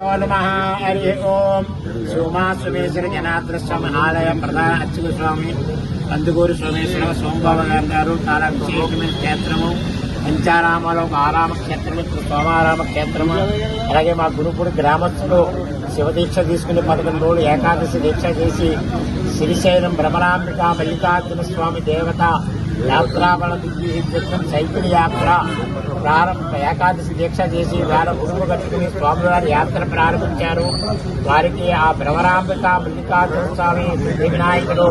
నమః హరి ఓం సోమా సోమేశ్వర జనార్దన స్వామి ఆలయం ప్రధాన అర్చక స్వామి కందుకూరు సోమేశ్వర సోమబాబు గారు గారు చాలా విశేషమైన క్షేత్రము పంచారామలో ఆరామ క్షేత్రము సోమారామ క్షేత్రము అలాగే మా గురుపుడు గ్రామస్తులు శివదీక్ష తీసుకుని పదకొండు రోజులు ఏకాదశి దీక్ష చేసి శ్రీశైలం భ్రమరాంబిక మల్లికార్జున స్వామి దేవత యాత్రాబల దిగ్విజయం సైకిల్ యాత్ర ప్రారంభ ఏకాదశి దీక్ష చేసి వేల గురువు కట్టుకుని స్వామివారి యాత్ర ప్రారంభించారు. వారికి ఆ భ్రమరాంబిక మల్లికార్జున స్వామి సిద్ధి వినాయకుడు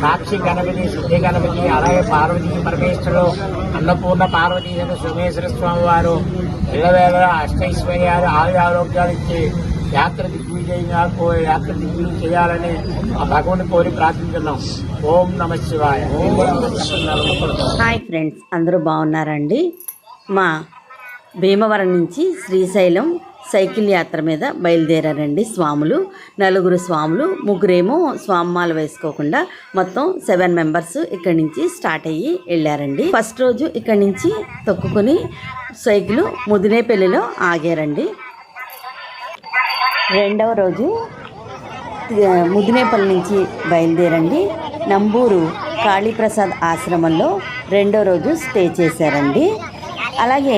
సాక్షి గణపతి సిద్ధి గణపతి అలాగే పార్వతీ పరమేశ్వరుడు అన్నపూర్ణ పార్వతీ సోమేశ్వర స్వామి వారు ఇళ్ళవేళ అష్టైశ్వర్యాలు ఆయుర ఆరోగ్యాలు ఇచ్చి యాత్ర దిగ్విజయంగా కో- యాత్ర దిగ్విజయం చేయాలని ఆ భగవుని కోరి ప్రార్థించున్నాం ఓం నమ శివాయ. హాయ్ ఫ్రెండ్స్ అందరూ బాగున్నారండి? మా భీమవరం నుంచి శ్రీశైలం సైకిల్ యాత్ర మీద బయలుదేరారండి స్వాములు నలుగురు స్వాములు ముగ్గురేమో స్వామాలు వేసుకోకుండా మొత్తం సెవెన్ మెంబర్స్ ఇక్కడి నుంచి స్టార్ట్ అయ్యి వెళ్ళారండి. ఫస్ట్ రోజు ఇక్కడి నుంచి తొక్కుకొని సైకిల్ ముదినేపల్లిలో ఆగారండి. రెండవ రోజు ముదినేపల్లి నుంచి బయలుదేరండి. నంబూరు కాళీప్రసాద్ ఆశ్రమంలో రెండో రోజు స్టే చేశారండి. అలాగే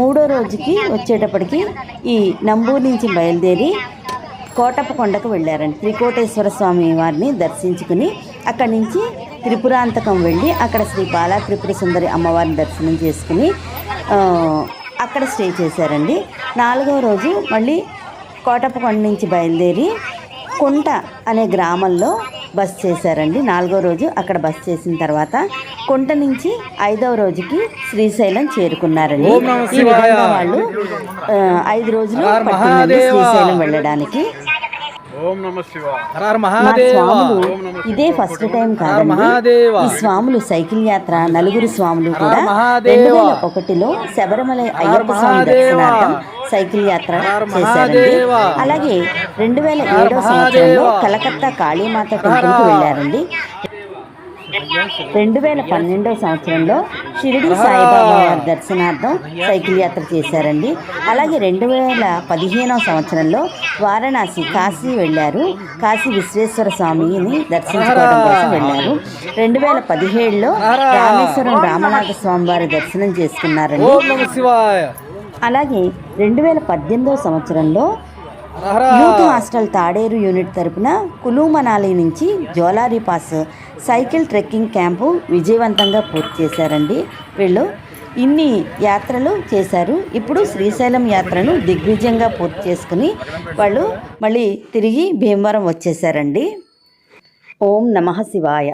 మూడో రోజుకి వచ్చేటప్పటికి ఈ నంబూరు నుంచి బయలుదేరి కోటప్పకొండకు వెళ్ళారండి. త్రికోటేశ్వర స్వామి వారిని దర్శించుకుని అక్కడి నుంచి త్రిపురాంతకం వెళ్ళి అక్కడ శ్రీ బాలా త్రిపుర సుందరి అమ్మవారిని దర్శనం చేసుకుని అక్కడ స్టే చేశారండి. నాలుగవ రోజు మళ్ళీ కోటప్పకొండ నుంచి బయలుదేరి కుంట అనే గ్రామంలో బస్ చేశారండి నాలుగో రోజు అక్కడ బస్ చేసిన తర్వాత కుంట నుంచి ఐదవ రోజుకి శ్రీశైలం చేరుకున్నారండి ఈ. విధంగా వాళ్ళు ఐదు రోజులు పట్టిందండి. శ్రీశైలం వెళ్ళడానికి ఇదే ఫస్ట్ టైం కాదండి. ఈ స్వాములు సైకిల్ యాత్ర నలుగురు స్వాములు కూడా. రెండు వేల ఒకటిలో శబరిమల అయ్యప్ప స్వామి. దర్శనార్థం సైకిల్ యాత్ర చేశారండి. అలాగే రెండు వేల ఏడో. సంవత్సరంలో కలకత్తా కాళీమాత టెంపుల్కి వెళ్ళారండి రెండు వేల పన్నెండవ సంవత్సరంలో షిరిడి సాయిబాబా వారి దర్శనార్థం సైకిల్ యాత్ర చేశారండి. అలాగే రెండు వేల పదిహేనవ సంవత్సరంలో వారణాసి కాశీ వెళ్ళారు. కాశీ విశ్వేశ్వర స్వామిని దర్శించుకోవడం కోసం వెళ్ళారు. రెండు వేల పదిహేడులో రామేశ్వరం రామనాథ స్వామి వారి దర్శనం చేసుకున్నారండి. అలాగే రెండు వేల పద్దెనిమిదవ సంవత్సరంలో యూత్ హాస్టల్ తాడేరు యూనిట్ తరపున కులు మనాలి నుంచి Jalori pass cycle trekking camp విజయవంతంగా పూర్తి చేశారండి. వీళ్ళు ఇన్ని యాత్రలు చేశారు. ఇప్పుడు శ్రీశైలం యాత్రను దిగ్విజయంగా పూర్తి చేసుకుని వాళ్ళు మళ్ళీ తిరిగి భీమవరం వచ్చేసారండి ఓం నమః శివాయ.